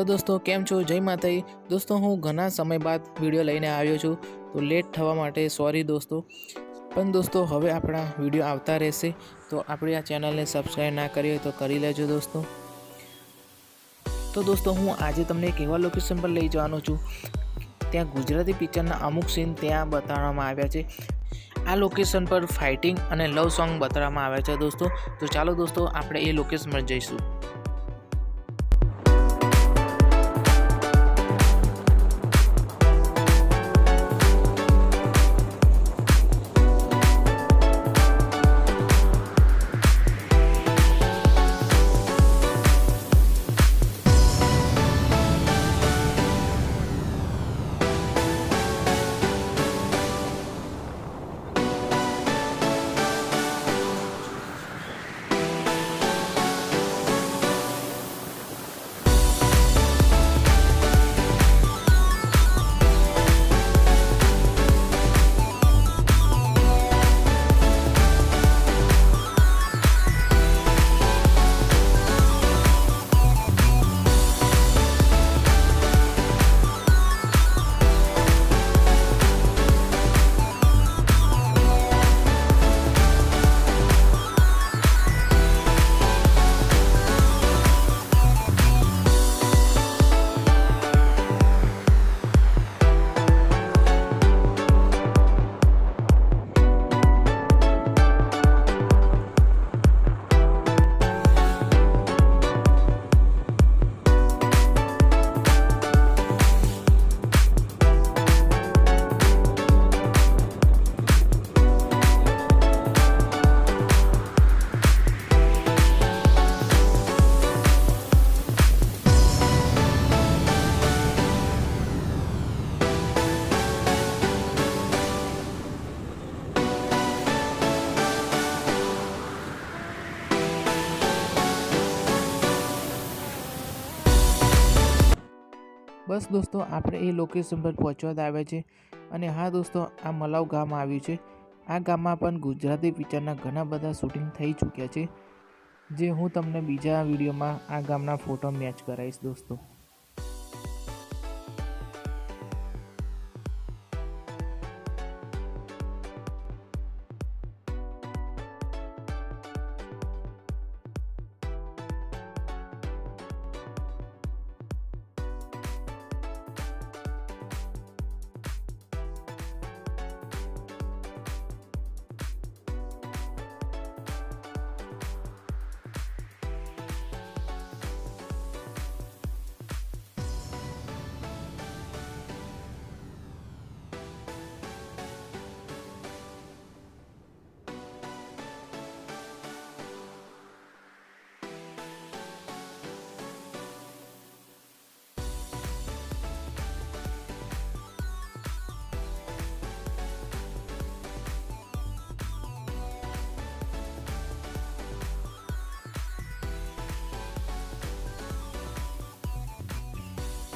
Hello દોસ્તો, કેમ છો? જય માતાઈ દોસ્તો, હું ઘણા સમય બાદ વીડિયો લઈને આવ્યો છું, તો લેટ થવા માટે સોરી દોસ્તો. પણ દોસ્તો, હવે આપણા વીડિયો આવતા રહેશે, તો આપણે આ ચેનલને સબસ્ક્રાઈબ ના કરી હોય તો કરી લેજો દોસ્તો. તો દોસ્તો, હું આજે તમને એક એવા લોકેશન પર લઈ જવાનો છું, ત્યાં ગુજરાતી પિક્ચરના અમુક સીન ત્યાં બતાવવામાં આવ્યા છે. આ લોકેશન પર ફાઇટિંગ અને લવ સોંગ બતાવવામાં આવ્યા છે દોસ્તો. તો ચાલો દોસ્તો, આપણે એ લોકેશન પર જઈશું. બસ દોસ્તો, આપણે એ લોકેશન પર પહોંચવા આવ્યા છે. અને હા દોસ્તો, આ મલાવ ગામ આવ્યું છે. આ ગામમાં પણ ગુજરાતી પિક્ચરના ઘણા બધા શૂટિંગ થઈ ચૂક્યા છે. જે હું તમને બીજા વિડીયોમાં આ ગામના ફોટો મેચ કરાવીશ દોસ્તો.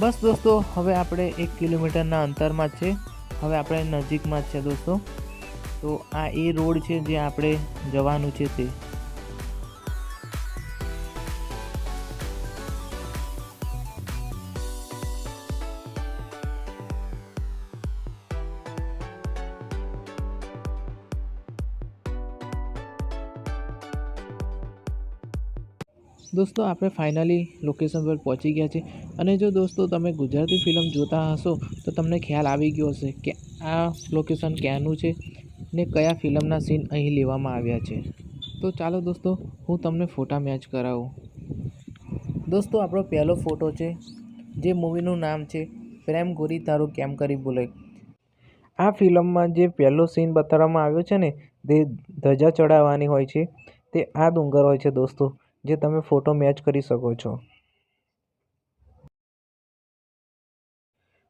બસ દોસ્તો, હવે આપણે એક કિલોમીટરના અંતરમાં છે. હવે આપણે નજીકમાં છે દોસ્તો. તો આ એ રોડ છે જે આપણે જવાનું છે તે. દોસ્તો, આપણે ફાઇનલી લોકેશન પર પહોંચી ગયા છે અને જો દોસ્તો તમે ગુજરાતી ફિલ્મ જોતા હશો, તો તમને ખ્યાલ આવી ગયો હશે કે આ લોકેશન ક્યાંનું છે ને કયા ફિલ્મના સીન અહીં લેવામાં આવ્યા છે. તો ચાલો દોસ્તો, હું તમને ફોટા મેચ કરાવું. દોસ્તો, આપણો પહેલો ફોટો છે, જે મૂવીનું નામ છે, પ્રેમ ગોરી તારું કેમ કરી બોલે આ ફિલ્મમાં જે પહેલો સીન બતાવવામાં આવ્યો છે ને, તે ધજા ચડાવવાની હોય છે. તે આ ડુંગર હોય છે દોસ્તો, જે તમે ફોટો મેચ કરી શકો છો.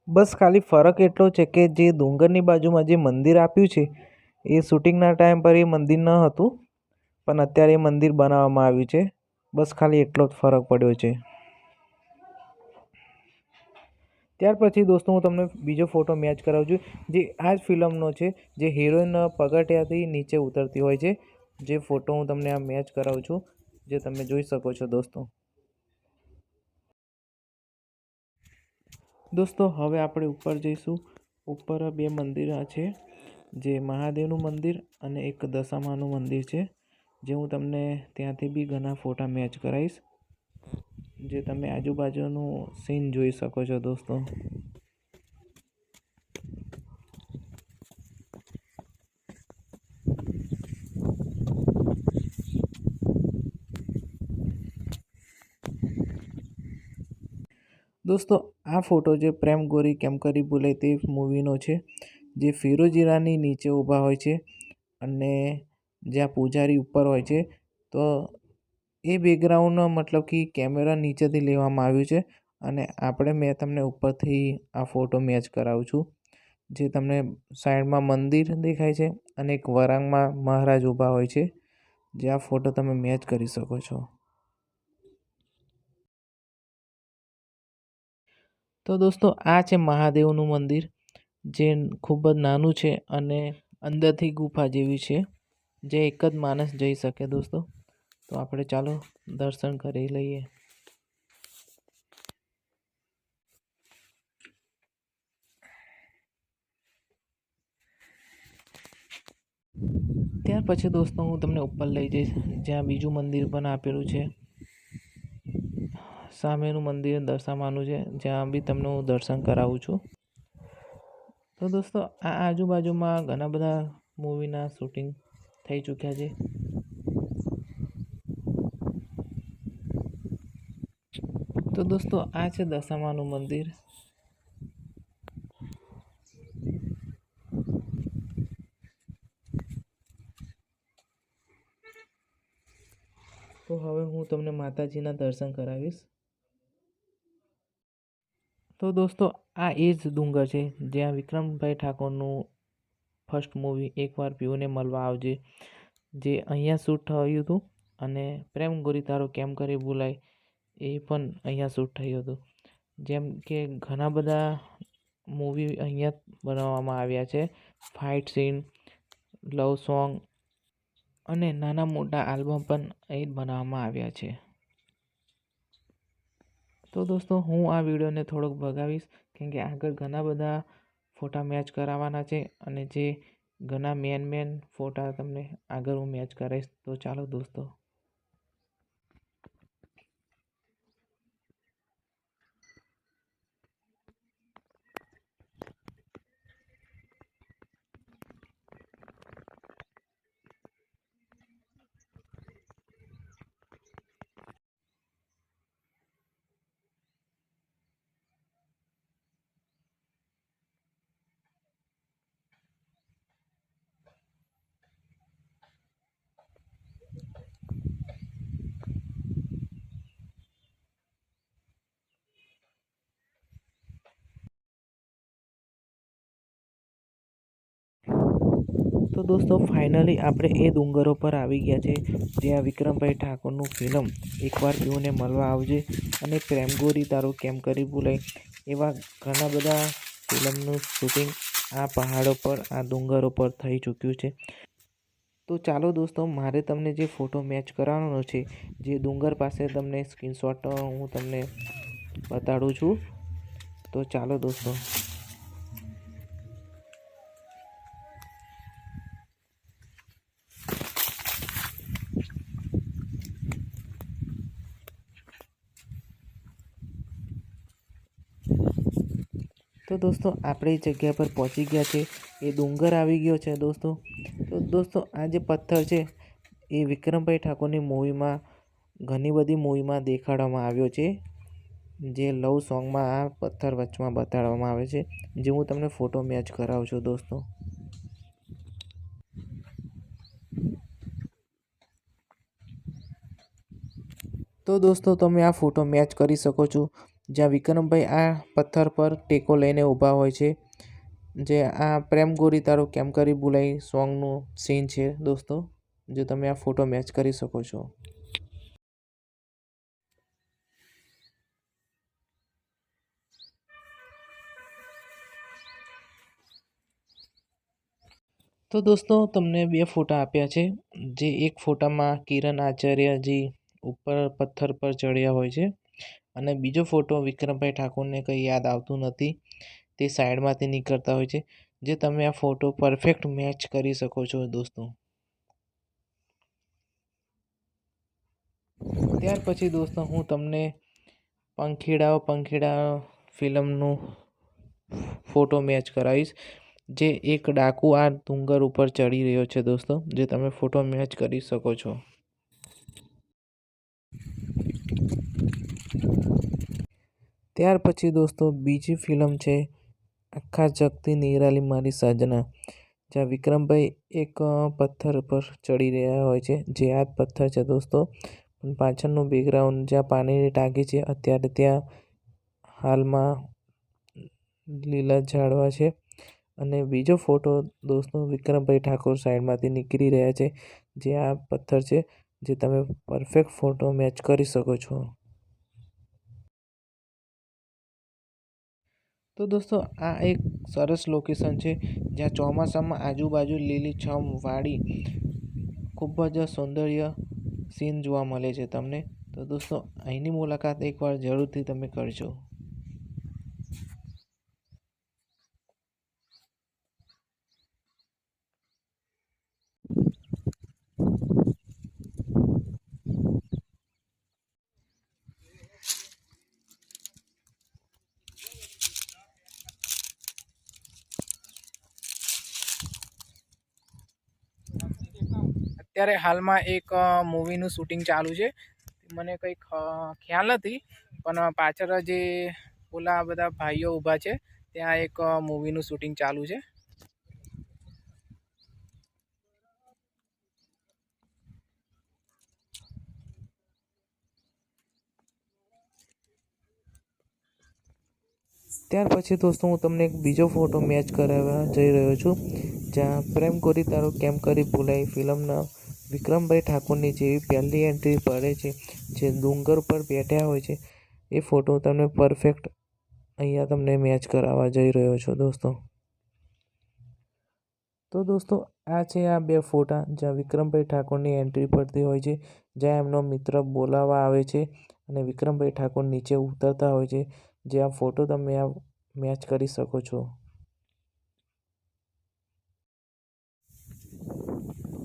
બસ ખાલી ફરક એટલો છે કે જે ડુંગરની બાજુમાં જે મંદિર આપ્યું છે, એ શૂટિંગના ટાઈમ પર એ મંદિર ન હતું, પણ અત્યારે એ મંદિર બનાવવામાં આવ્યું છે. બસ ખાલી એટલો જ ફરક પડ્યો છે. ત્યાર પછી દોસ્તો, હું તમને બીજો ફોટો મેચ કરાવું છું, જે આ જ ફિલ્મનો છે, જે હિરોઈન પગથિયાથી નીચે ઉતરતી હોય છે. જે ફોટો હું તમને આ મેચ કરાવું છું, જે તમે જોઈ શકો છો દોસ્તો. દોસ્તો, હવે આપણે ઉપર જઈશું. ઉપર બે મંદિર છે, જે મહાદેવનું મંદિર અને એક દશામાનું મંદિર છે, જે હું તમને ત્યાંથી બી ઘણા ફોટા મેચ કરાવીશ. જે તમે આજુબાજુનું સીન જોઈ શકો છો દોસ્તો. દોસ્તો, આ ફોટો જે પ્રેમ ગોરી કેમ કરી ભૂલે તે મૂવીનો છે, જે ફિરોજ ઈરાની નીચે ઊભા હોય છે અને જ્યાં પૂજારી ઉપર હોય છે, તો એ બેકગ્રાઉન્ડનો મતલબ કે કેમેરા નીચેથી લેવામાં આવ્યું છે અને આપણે મેં તમને ઉપરથી આ ફોટો મેચ કરાવું છું, જે તમને સાઈડમાં મંદિર દેખાય છે અને એક વરાંગમાં મહારાજ ઊભા હોય છે, જે આ ફોટો તમે મેચ કરી શકો છો. તો દોસ્તો, આ છે મહાદેવનું મંદિર, જે ખૂબ જ નાનું છે અને અંદરથી ગુફા જેવી છે, જે એક જ માણસ જઈ શકે દોસ્તો. તો આપણે ચાલો દર્શન કરી લઈએ. ત્યાર પછી દોસ્તો હું તમને ઉપર લઈ જઈશ, જ્યાં બીજું મંદિર પણ આપેલું છે. સામેનું મંદિર દર્શાવવાનું છે, જ્યાં બી તમને હું દર્શન કરાવું છું. તો દોસ્તો, આ આજુબાજુમાં ઘણા બધા મૂવીના શૂટિંગ થઈ ચૂક્યા છે. તો દોસ્તો, આ છે દશામાનું મંદિર. તો હવે હું તમને માતાજીના દર્શન કરાવીશ. તો દોસ્તો, આ એ જ ડુંગર છે જ્યાં વિક્રમભાઈ ઠાકોરનું ફર્સ્ટ મૂવી એકવાર પીઓને મળવા આવજે. જે અહીંયા શૂટ થયું હતું અને પ્રેમ ગોરી તારો કેમ કરી બોલાય એ પણ અહીંયા શૂટ થયું હતું. જેમ કે ઘણા બધા મૂવી અહીંયા બનાવવામાં આવ્યા છે. ફાઇટ સીન લવ સોંગ અને નાના મોટા આલ્બમ પણ અહીં બનાવવામાં આવ્યા છે. તો દોસ્તો, હું આ વિડીયોને થોડોક ભગાવીશ. કેમ કે આગળ ઘણા બધા ફોટા મેચ કરાવવાના છે અને જે ઘણા મેન મેન ફોટા તમને આગળ હું મેચ કરાવીશ. તો ચાલો દોસ્તો. તો દોસ્તો ફાઇનલી આપણે એ ડુંગરો પર આવી ગયા છે, જ્યાં વિક્રમભાઈ ઠાકોરનું ફિલ્મ એકવાર પીઓને મળવા આવજે અને પ્રેમગોરી તારો કેમ કરી ભૂલાય એવા ઘણા બધા ફિલ્મનું શૂટિંગ આ પહાડો પર, આ ડુંગરો પર થઈ ચૂક્યું છે. તો ચાલો દોસ્તો, મારે તમને જે ફોટો મેચ કરાવવાનો છે, જે ડુંગર પાસે તમને સ્ક્રીનશોટ હું તમને બતાડું છું. તો ચાલો દોસ્તો. તો દોસ્તો, આપણે એ જગ્યા પર પહોંચી ગયા છે. એ ડુંગર આવી ગયો છે દોસ્તો. તો દોસ્તો, આ જે પથ્થર છે, એ વિક્રમભાઈ ઠાકોરની મૂવીમાં, ઘણી બધી મૂવીમાં દેખાડવામાં આવ્યો છે. જે લવ સોંગમાં આ પથ્થર વચમાં બતાડવામાં આવે છે. જે હું તમને ફોટો મેચ કરાવું છું દોસ્તો. તો દોસ્તો, તમે આ ફોટો મેચ કરી શકો છો. જ્યાં વિક્રમભાઈ આ પથ્થર પર ટેકો લઈને ઊભા હોય છે. જે આ પ્રેમ ગોરી તારો કેમ કરી બોલાઈ સોંગનું સીન છે દોસ્તો? જો તમે આ ફોટો મેચ કરી શકો છો. તો દોસ્તો, તમને બે ફોટા આપ્યા છે. જે એક ફોટામાં કિરણ આચાર્યજી ઉપર પથ્થર પર ચડ્યા હોય છે. અને બીજો ફોટો વિક્રમભાઈ ઠાકોરને કંઈ યાદ આવતું નથી, તે સાઈડમાંથી નીકળતા હોય છે, જે તમે આ ફોટો પરફેક્ટ મેચ કરી શકો છો દોસ્તો. ત્યાર પછી દોસ્તો હું તમને પંખીડાઓ પંખીડા ફિલ્મનું ફોટો મેચ કરાવીશ, જે એક ડાકુ આ ડુંગર ઉપર ચડી રહ્યો છે દોસ્તો, જે તમે ફોટો મેચ કરી શકો છો. ત્યાર પછી દોસ્તો, બીજી ફિલ્મ છે આખા જગતી નિરાલી મારી સાજના, જ્યાં વિક્રમભાઈ એક પથ્થર પર ચડી રહ્યા હોય છે. જે આ પથ્થર છે દોસ્તો. પાછળનું બેકગ્રાઉન્ડ જ્યાં પાણીની ટાંકી છે, અત્યારે ત્યાં હાલમાં લીલા ઝાડવા છે. અને બીજો ફોટો દોસ્તો વિક્રમભાઈ ઠાકોર સાઈડમાંથી નીકળી રહ્યા છે. જે આ પથ્થર છે, જે તમે પરફેક્ટ ફોટો મેચ કરી શકો છો. તો દોસ્તો, આ એક સરસ લોકેશન છે, જ્યાં ચોમાસામાં આજુબાજુ લીલીછમ વાડી ખૂબ જ સૌંદર્ય સીન જોવા મળે છે તમને. તો દોસ્તો, અહીંની મુલાકાત એકવાર જરૂરથી તમે કરજો. અત્યારે હાલમાં એક મૂવીનું શૂટિંગ ચાલુ છે. મને કંઈ ખ્યાલ નથી, પણ પાછળ જે ઓલા બધા ભાઈઓ ઊભા છે, ત્યાં એક મૂવીનું શૂટિંગ ચાલુ છે. ત્યાર પછી દોસ્તો, હું તમને એક બીજો ફોટો મેચ કરાવવા જઈ રહ્યો છું, જ્યાં પ્રેમ કોરી તારો કેમ કરી ભૂલાઈ ફિલ્મના વિક્રમભાઈ ઠાકોરની જેવી પહેલી એન્ટ્રી પડે છે, જે ડુંગર પર બેઠ્યા હોય છે. એ ફોટો તમને પરફેક્ટ અહીંયા તમને મેચ કરાવવા જઈ રહ્યો છું દોસ્તો. તો દોસ્તો, આ છે આ બે ફોટા જ્યાં વિક્રમભાઈ ઠાકોરની એન્ટ્રી પડતી હોય છે, જ્યાં એમનો મિત્ર બોલાવવા આવે છે અને વિક્રમભાઈ ઠાકોર નીચે ઉતરતા હોય છે. જે આ ફોટો તમે આ મેચ કરી શકો છો.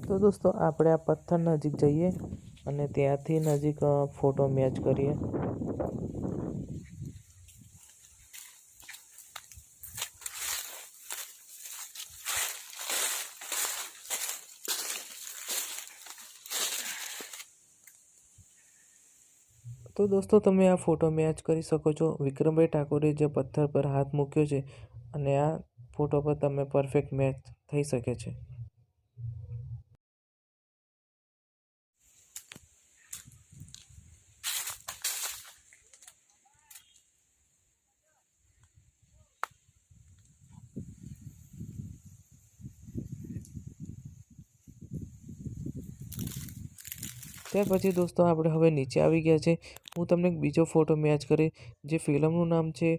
તો દોસ્તો, આપણે આ પથ્થર નજીક જઈએ અને ત્યાંથી નજીક ફોટો મેચ કરીએ. તો દોસ્તો, તમે આ ફોટો મેચ કરી શકો છો વિક્રમભાઈ ઠાકોરે જે પથ્થર પર હાથ મૂક્યો છે અને આ ફોટો પર તમે પરફેક્ટ મેચ થઈ શકે છે. ત્યાર પછી દોસ્તો આપણે હવે નીચે આવી ગયા છે. હું તમને એક બીજો ફોટો મેચ કરી, જે ફિલ્મનું નામ છે,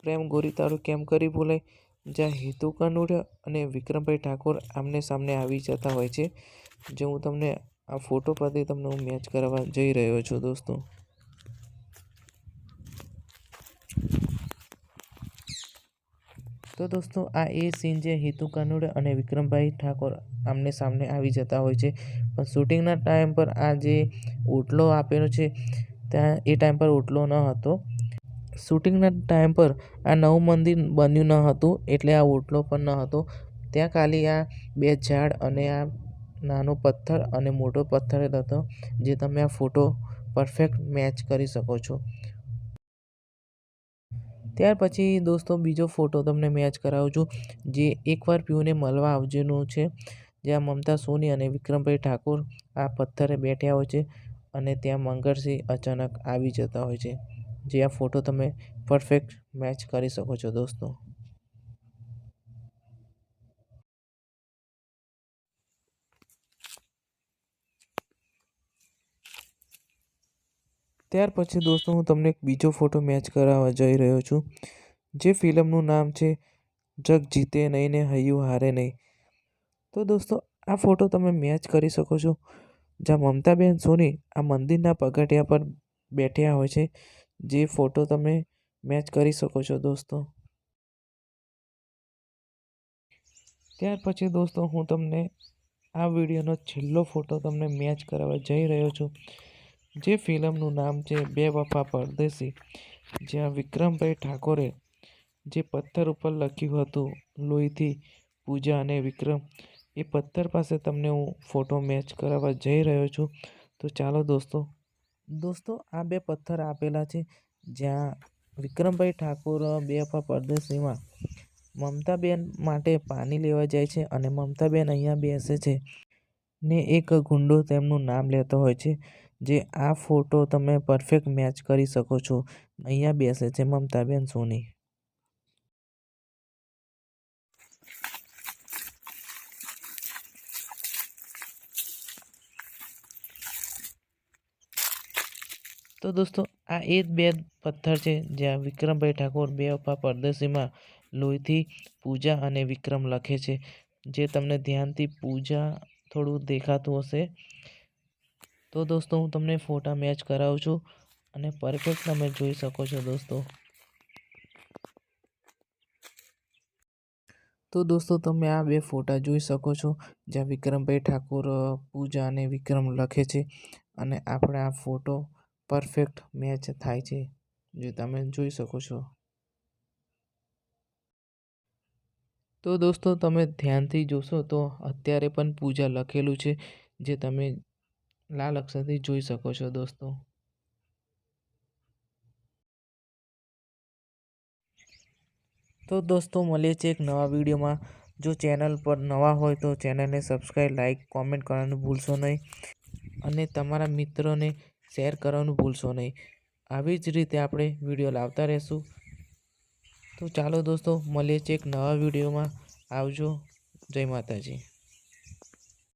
પ્રેમ ગોરી તારું કેમ કરી ભૂલાય જ્યાં હેતુ કાનુડિયા અને વિક્રમભાઈ ઠાકોર આમને સામને આવી જતા હોય છે. જે હું તમને આ ફોટો પરથી તમને હું મેચ કરવા જઈ રહ્યો છું દોસ્તો. તો દોસ્તો, આ એ સીન જે હિતુ કાનુડે અને વિક્રમભાઈ ઠાકોર આમને સામને આવી જતા હોય છે. પણ શૂટિંગના ટાઈમ પર આ જે ઓટલો આપેલો છે, ત્યાં એ ટાઈમ પર ઓટલો ન હતો. શૂટિંગના ટાઈમ પર આ નવું મંદિર બન્યું ન હતું, એટલે આ ઓટલો પણ ન હતો. ત્યાં ખાલી આ બે ઝાડ અને આ નાનો પથ્થર અને મોટો પથ્થર હતો, જે તમે આ ફોટો પરફેક્ટ મેચ કરી શકો છો. ત્યાર પછી દોસ્તો, બીજો ફોટો તમને મેચ કરાવું છું, જે એકવાર પીયુને મળવા આવજેનું છે, જ્યાં મમતા, સોની અને વિક્રમભાઈ ઠાકોર આ પથ્થરે બેઠ્યા હોય છે અને ત્યાં મંગળસિંહ અચાનક આવી જતા હોય છે. જે આ ફોટો તમે પરફેક્ટ મેચ કરી શકો છો દોસ્તો. ત્યાર પછી દોસ્તો, હું તમને બીજો ફોટો મેચ કરાવવા જઈ રહ્યો છું, જે ફિલ્મનું નામ છે, જગ જીતે નહીં ને હૈયું હારે નહીં. તો દોસ્તો, આ ફોટો તમે મેચ કરી શકો છો. જ્યાં મમતાબેન, સોની આ મંદિરના પગથિયા પર બેઠ્યા હોય છે, જે ફોટો તમે મેચ કરી શકો છો દોસ્તો. ત્યાર પછી દોસ્તો, હું તમને આ વિડીયોનો છેલ્લો ફોટો તમને મેચ કરાવવા જઈ રહ્યો છું. જે ફિલ્મનું નામ છે બે વફા પરદેશી, જ્યાં વિક્રમભાઈ ઠાકોરે જે પથ્થર ઉપર લખ્યું હતું, લોહીથી પૂજા અને વિક્રમ, એ પથ્થર પાસે તમને હું ફોટો મેચ કરાવવા જઈ રહ્યો છું. તો ચાલો દોસ્તો દોસ્તો આ બે પથ્થર આપેલા છે, જ્યાં વિક્રમભાઈ ઠાકોર બે વફા પરદેશીમાં મમતાબેન માટે પાણી લેવા જાય છે અને મમતાબેન અહીંયા બેસે છે ને એક ગુંડો તેમનું નામ લેતો હોય છે. જે આ ફોટો તમે પરફેક્ટ મેચ કરી શકો છો. અહીંયા બેસે છે મમતાબેન સોની. તો દોસ્તો, આ એ જ બે પથ્થર છે જ્યાં વિક્રમભાઈ ઠાકોર બે અપા પરદેશીમાં લોહીથી પૂજા અને વિક્રમ લખે છે. જે તમને ધ્યાનથી પૂજા થોડું દેખાતું હશે. તો દોસ્તો, હું તમને ફોટા મેચ કરાવું છું અને પરફેક્ટ તમે જોઈ શકો છો દોસ્તો. તો દોસ્તો, તમે આ બે ફોટા જોઈ શકો છો, જ્યાં વિક્રમભાઈ ઠાકોર પૂજા અને વિક્રમ લખે છે અને આપણે આ ફોટો પરફેક્ટ મેચ થાય છે, જે તમે જોઈ શકો છો. તો દોસ્તો, તમે ધ્યાનથી જોશો તો અત્યારે પણ પૂજા લખેલું છે, જે તમે લાલ અક્ષરથી જોઈ શકો છો દોસ્તો. તો દોસ્તો, મળીએ છીએ એક નવા વિડીયોમાં. જો ચેનલ પર નવા હોય તો ચેનલને સબસ્ક્રાઈબ લાઈક કોમેન્ટ કરવાનું ભૂલશો નહીં. અને તમારા મિત્રોને શેર કરવાનું ભૂલશો નહીં. આવી જ રીતે આપણે વીડિયો લાવતા રહેશું. તો ચાલો દોસ્તો, મળીએ છીએ એક નવા વિડીયોમાં. આવજો. જય માતાજી.